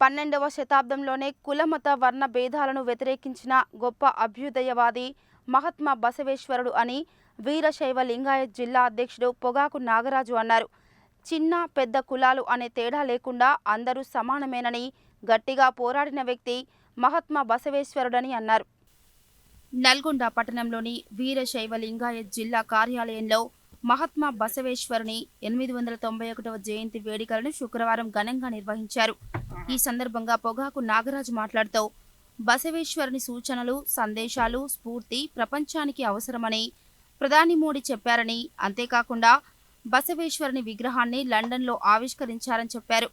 పన్నెండవ శతాబ్దంలోనే కులమత వర్ణ భేదాలను వ్యతిరేకించిన గొప్ప అభ్యుదయవాది మహాత్మా బసవేశ్వరుడు అని వీరశైవ లింగాయత్ జిల్లా అధ్యక్షుడు పొగాకు నాగరాజు అన్నారు. చిన్న పెద్ద కులాలు అనే తేడా లేకుండా అందరూ సమానమేనని గట్టిగా పోరాడిన వ్యక్తి మహాత్మా బసవేశ్వరుడని అన్నారు. నల్గొండ పట్టణంలోని వీరశైవ లింగాయత్ జిల్లా కార్యాలయంలో మహాత్మా బసవేశ్వరుని ఎనిమిది వందల తొంభై ఒకటవ జయంతి వేడుకలను శుక్రవారం ఘనంగా నిర్వహించారు. ఈ సందర్భంగా పొగాకు నాగరాజు మాట్లాడుతూ బసవేశ్వరుని సూచనలు సందేశాలు స్ఫూర్తి ప్రపంచానికి అవసరమని ప్రధాని మోడీ చెప్పారని అంతేకాకుండా బసవేశ్వరుని విగ్రహాన్ని లండన్లో ఆవిష్కరించారని చెప్పారు.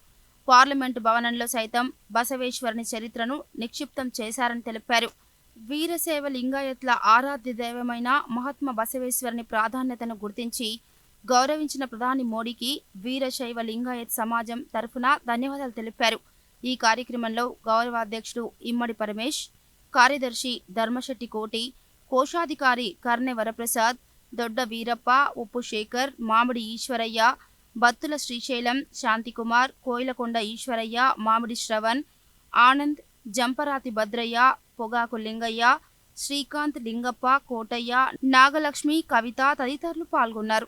పార్లమెంటు భవనంలో సైతం బసవేశ్వరుని చరిత్రను నిక్షిప్తం చేశారని తెలిపారు. వీరసేవ లింగాయత్ల ఆరాధ్య దైవమైన మహాత్మా బసవేశ్వరుని ప్రాధాన్యతను గుర్తించి గౌరవించిన ప్రధాని మోడీకి వీరశైవ లింగాయత్ సమాజం తరఫున ధన్యవాదాలు తెలిపారు. ఈ కార్యక్రమంలో గౌరవాధ్యక్షుడు ఇమ్మడి పరమేష్ కార్యదర్శి ధర్మశెట్టి కోటి కోశాధికారి కర్ణె వరప్రసాద్ దొడ్డ వీరప్ప ఉప్పు శేఖర్ మామిడి ఈశ్వరయ్య బత్తుల శ్రీశైలం శాంతికుమార్ కోయిలకొండ ఈశ్వరయ్య మామిడి శ్రవణ్ ఆనంద్ జంపరాతి భద్రయ్య పొగాకు లింగయ్య శ్రీకాంత్ లింగప్ప కోటయ్య నాగలక్ష్మి కవిత తదితరులు పాల్గొన్నారు.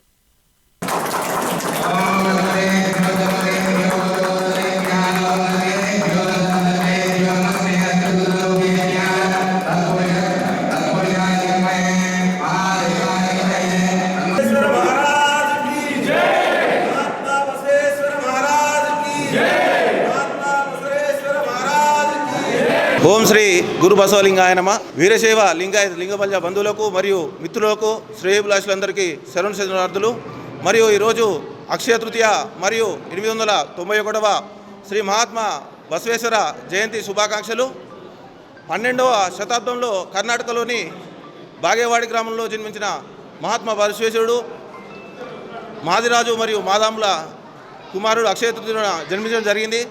ఓం శ్రీ గురు బసవలింగాయనమ వీరశైవ లింగాయత లింగబల్జ బంధువులకు మరియు మిత్రులకు శ్రేయభిలాషులందరికీ శరణ శరణార్థులు. మరియు ఈరోజు అక్షయ తృతీయ మరియు ఎనిమిది వందల తొంభై ఒకటవ శ్రీ మహాత్మా బసవేశ్వర జయంతి శుభాకాంక్షలు. పన్నెండవ శతాబ్దంలో కర్ణాటకలోని బాగేవాడి గ్రామంలో జన్మించిన మహాత్మా బసవేశ్వరుడు మాదిరాజు మరియు మాదాముల కుమారుడు అక్షయ తృతీయ జన్మించడం జరిగింది.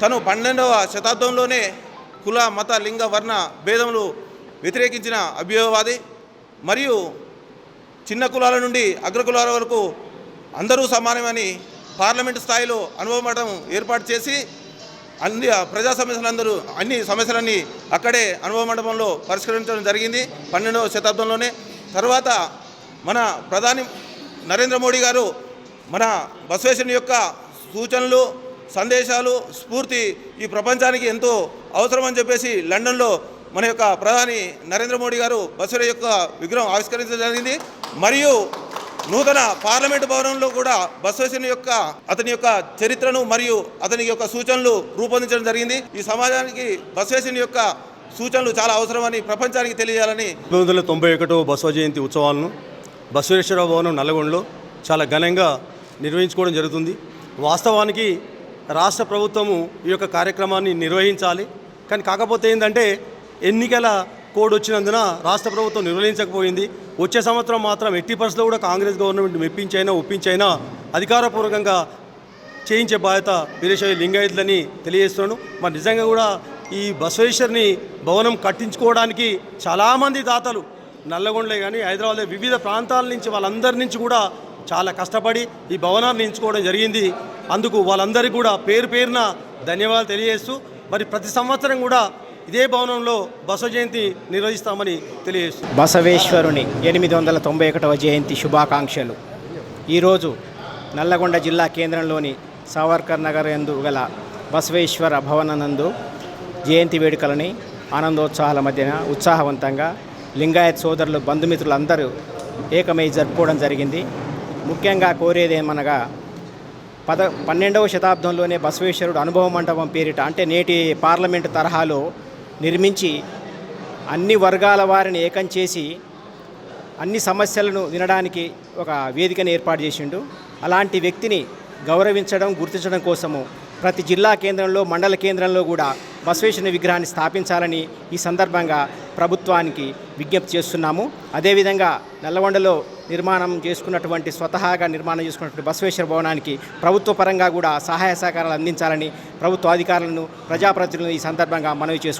తను పన్నెండవ శతాబ్దంలోనే కుల మత లింగ వర్ణ భేదములు వ్యతిరేకించిన అభ్యుదయవాది మరియు చిన్న కులాల నుండి అగ్ర కులాల వరకు అందరూ సమానమని పార్లమెంటు స్థాయిలో అనుభవమటం ఏర్పాటు చేసి అన్ని ప్రజా సమస్యలందరూ అన్ని సమస్యలన్నీ అక్కడే అనుభవ మండపంలో పరిష్కరించడం జరిగింది పన్నెండవ శతాబ్దంలోనే. తర్వాత మన ప్రధాని నరేంద్ర మోడీ గారు మన బసవేశ్వరుని యొక్క సూచనలు సందేశాలు స్ఫూర్తి ఈ ప్రపంచానికి ఎంతో అవసరమని చెప్పేసి లండన్లో మన యొక్క ప్రధాని నరేంద్ర మోడీ గారు బసుర యొక్క విగ్రహం ఆవిష్కరించడం జరిగింది. మరియు నూతన పార్లమెంటు భవనంలో కూడా బసవేశ్వరుని యొక్క అతని యొక్క చరిత్రను మరియు అతని యొక్క సూచనలు రూపొందించడం జరిగింది. ఈ సమాజానికి బసవేశ్వరుని యొక్క సూచనలు చాలా అవసరమని ప్రపంచానికి తెలియాలని తొమ్మిది వందల తొంభై ఒకటో బసవ జయంతి ఉత్సవాలను బసవేశ్వర భవనం నల్లగొండలో చాలా ఘనంగా నిర్వహించుకోవడం జరుగుతుంది. వాస్తవానికి రాష్ట్ర ప్రభుత్వము ఈ యొక్క కార్యక్రమాన్ని నిర్వహించాలి. కానీ కాకపోతే ఏంటంటే ఎన్నికల కోడ్ వచ్చినందున రాష్ట్ర ప్రభుత్వం నిర్వహించకపోయింది. వచ్చే సంవత్సరం మాత్రం ఎట్టి పరిస్థితుల్లో కూడా కాంగ్రెస్ గవర్నమెంట్ మెప్పించైనా ఒప్పించైనా అధికారపూర్వకంగా చేయించే బాధ్యత వీరేశ్వరి లింగాయతులని తెలియజేస్తున్నాను. మరి నిజంగా కూడా ఈ బసవేశ్వరిని భవనం కట్టించుకోవడానికి చాలామంది దాతలు నల్లగొండలే కానీ హైదరాబాద్లో వివిధ ప్రాంతాల నుంచి వాళ్ళందరి నుంచి కూడా చాలా కష్టపడి ఈ భవనాన్ని ఎంచుకోవడం జరిగింది. అందుకు వాళ్ళందరికీ కూడా పేరు పేరున ధన్యవాదాలు తెలియజేస్తూ మరి ప్రతి సంవత్సరం కూడా ఇదే భవనంలో బసవ జయంతి నిర్వహిస్తామని తెలియజేస్తుంది బసవేశ్వరుని ఎనిమిది వందల తొంభై ఒకటవ జయంతి శుభాకాంక్షలు. ఈరోజు నల్లగొండ జిల్లా కేంద్రంలోని సావర్కర్ నగర్ యందు గల బసవేశ్వర భవననందు జయంతి వేడుకలని ఆనందోత్సాహాల మధ్యన ఉత్సాహవంతంగా లింగాయత్ సోదరులు బంధుమిత్రులందరూ ఏకమై జరుపుకోవడం జరిగింది. ముఖ్యంగా కోరేదేమనగా పద పన్నెండవ శతాబ్దంలోనే బసవేశ్వరుడు అనుభవ మండపం పేరిట అంటే నేటి పార్లమెంటు తరహాలో నిర్మించి అన్ని వర్గాల వారిని ఏకం చేసి అన్ని సమస్యలను వినడానికి ఒక వేదికను ఏర్పాటు చేసిండు. అలాంటి వ్యక్తిని గౌరవించడం గుర్తించడం కోసము ప్రతి జిల్లా కేంద్రంలో మండల కేంద్రంలో కూడా బసవేశ్వరుని విగ్రహాన్ని స్థాపించాలని ఈ సందర్భంగా ప్రభుత్వానికి విజ్ఞప్తి చేస్తున్నాము. అదేవిధంగా నల్లగొండలో నిర్మాణం చేసుకున్నటువంటి స్వతహాగా నిర్మాణం చేసుకున్నటువంటి బసవేశ్వర భవనానికి ప్రభుత్వ పరంగా కూడా సహాయ సహకారాలు అందించాలని ప్రభుత్వ అధికారులను ప్రజాప్రతినిధులను ఈ సందర్భంగా మనవి చేసుకుంటున్నాము